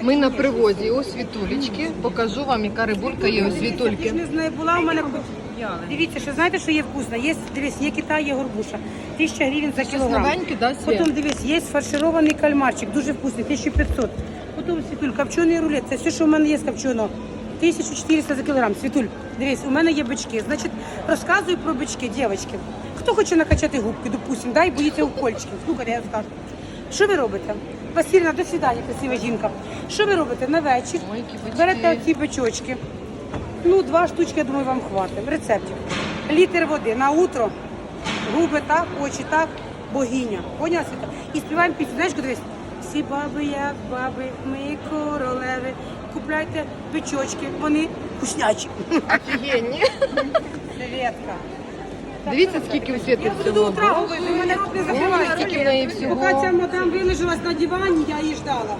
Ми на привозі у світулечки. Покажу вам, яка рибулька є у Я світульки. ж не знаю, була у мене. Дивіться, що знаєте, що є вкусно? Є, дивись, є Китай, є горбуша. Тисяча гривень за кілограм. да, Потім дивись, є фарширований кальмарчик, дуже вкусний, 1500. Потім світуль, копчений рулет, це все, що в мене є з копченого. 1400 за кілограм. Світуль, дивись, у мене є бички. Значить, розказую про бички, дівчатки. Хто хоче накачати губки, допустим, да, і боїться укольчиків. Слухайте, я розкажу. Що ви робите? Васильівна, до свидання, красива жінка. Що ви робите? На вечір берете ці бичочки. Ну, два штучки, я думаю, вам хватить. Рецептів. Літр води на утро, губи так, очі так, богиня. Поняла Світа? І співаємо пісню. Знаєш, дивись. Всі баби, як баби, ми королеви. Купляйте бичочки, вони вкуснячі. Офігенні. Светка. Дивіться, скільки у Світи Я буду до всього. мене не Ой, скільки в неї всього. Поки ця мадам вилежалась на дивані, я її ждала.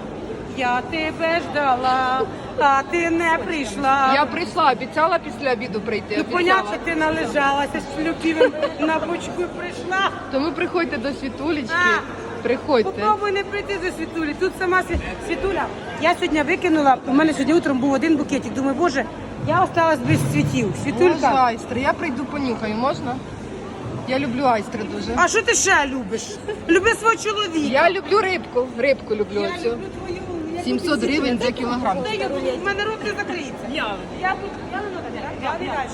Я тебе ждала, а ти не прийшла. Я прийшла, обіцяла після обіду прийти. Ну, обіцяла. понятно, ти належалася з любимим на бочку прийшла. Тому приходьте до світулечки. А. Приходьте. Попробуй не прийти до Світулі. Тут сама Сві- Світуля. Я сьогодні викинула, у мене сьогодні утром був один букетик. Думаю, боже, я осталась без цвітів. Боже, Світулька. айстри. Я прийду понюхаю, можна? Я люблю айстри дуже. А що ти ще любиш? Люби свого чоловіка. Я люблю рибку. Рибку люблю Я цю. люблю твою. я 700 люблю гривень за кілограм. У я буду, в мене рот не закриється. Я. Я тут, я не надо, я далі.